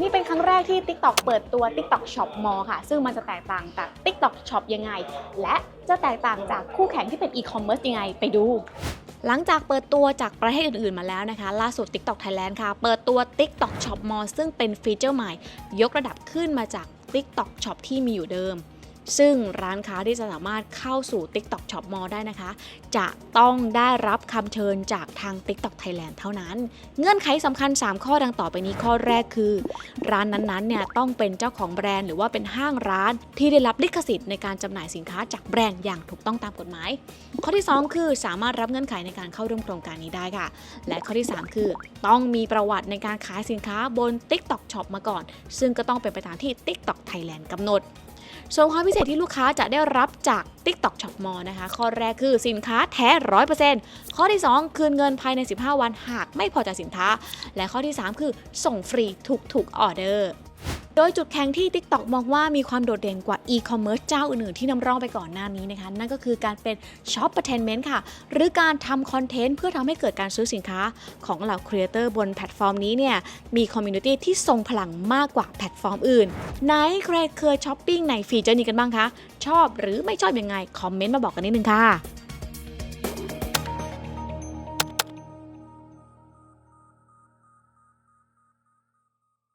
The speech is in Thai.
นี่เป็นครั้งแรกที่ TikTok เปิดตัว TikTok Shop Mall ค่ะ ซึ่งมันจะแตกต่างจาก TikTok Shop ยังไง และจะแตกต่างจากคู่แข่งที่เป็น e-commerce ยังไงไปดูหลังจากเปิดตัวจากประเทศอื่นๆมาแล้วนะคะ ล่าสุด TikTok Thailand ค่ะ เปิดตัว TikTok Shop Mall ซึ่งเป็นฟีเจอร์ใหม่ ยกระดับขึ้นมาจาก TikTok Shop ที่มีอยู่เดิม ซึ่งร้านค้าที่จะสามารถเข้าสู่ TikTok Shop Mall ได้นะคะ จะต้องได้รับคำเชิญจากทาง TikTok Thailand เท่านั้น เงื่อนไขสำคัญ 3 ข้อดังต่อไปนี้ข้อแรกคือ ร้านนั้นๆเนี่ยต้องเป็นเจ้าของแบรนด์หรือว่าเป็นห้างร้านที่ได้รับลิขสิทธิ์ในการจำหน่ายสินค้าจากแบรนด์อย่างถูกต้องตามกฎหมาย ข้อที่ 2 คือสามารถรับเงื่อนไขในการเข้าร่วมโครงการนี้ได้ค่ะ และข้อที่ 3 คือ ต้องมีประวัติในการขายสินค้าบน TikTok Shop มาก่อน ซึ่งก็ต้องเป็นไปตามที่ TikTok Thailand กำหนด ส่วนความพิเศษที่ลูกค้าจะได้รับจาก TikTok Shop Mall นะคะ ข้อแรกคือสินค้าแท้ 100%ข้อที่ 2 คืนเงินภายใน 15 วันหากไม่พอใจสินค้า และข้อที่ 3 คือส่งฟรีทุกๆออเดอร์ โดยจุดแข็งที่ TikTok มองว่ามีความโดดเด่นกว่า e-commerce เจ้าอื่นๆที่นำร่องไปก่อนหน้านี้นะคะ นั่นก็คือการเป็น Shop Entertainment ค่ะ หรือการทำคอนเทนต์เพื่อทำให้เกิดการซื้อสินค้าของเหล่าครีเอเตอร์บนแพลตฟอร์มนี้เนี่ย มีคอมมูนิตี้ที่ทรงพลังมากกว่าแพลตฟอร์มอื่น ไหนใครเคยช้อปปิ้งในฟีเจอร์นี้กันบ้างคะ ชอบหรือไม่ชอบยังไงคอมเมนต์มาบอกกันนิดนึงค่ะ